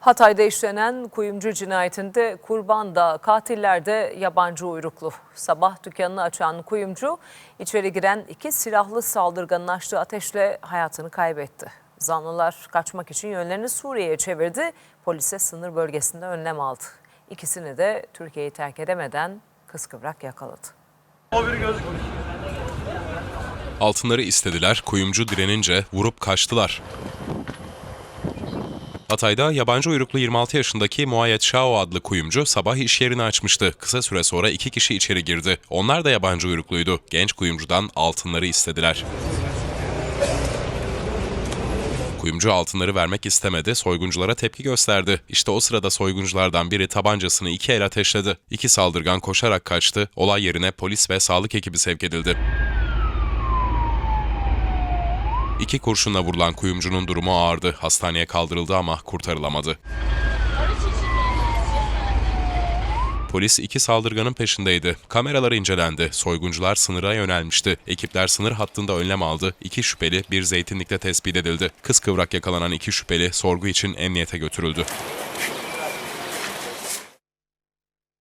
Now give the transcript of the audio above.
Hatay'da işlenen kuyumcu cinayetinde kurban da katiller de yabancı uyruklu. Sabah dükkanını açan kuyumcu içeri giren iki silahlı saldırganın açtığı ateşle hayatını kaybetti. Zanlılar kaçmak için yönlerini Suriye'ye çevirdi. Polise sınır bölgesinde önlem aldı. İkisini de Türkiye'yi terk edemeden kıskıvrak yakaladı. Altınları istediler, kuyumcu direnince vurup kaçtılar. Hatay'da yabancı uyruklu 26 yaşındaki Muayet Şao adlı kuyumcu sabah iş yerini açmıştı. Kısa süre sonra iki kişi içeri girdi. Onlar da yabancı uyrukluydu. Genç kuyumcudan altınları istediler. Kuyumcu altınları vermek istemedi, soygunculara tepki gösterdi. İşte o sırada soygunculardan biri tabancasını iki el ateşledi. İki saldırgan koşarak kaçtı. Olay yerine polis ve sağlık ekibi sevk edildi. İki kurşunla vurulan kuyumcunun durumu ağırdı. Hastaneye kaldırıldı ama kurtarılamadı. Polis iki saldırganın peşindeydi. Kameralar incelendi. Soyguncular sınıra yönelmişti. Ekipler sınır hattında önlem aldı. İki şüpheli bir zeytinlikte tespit edildi. Kıskıvrak yakalanan iki şüpheli sorgu için emniyete götürüldü.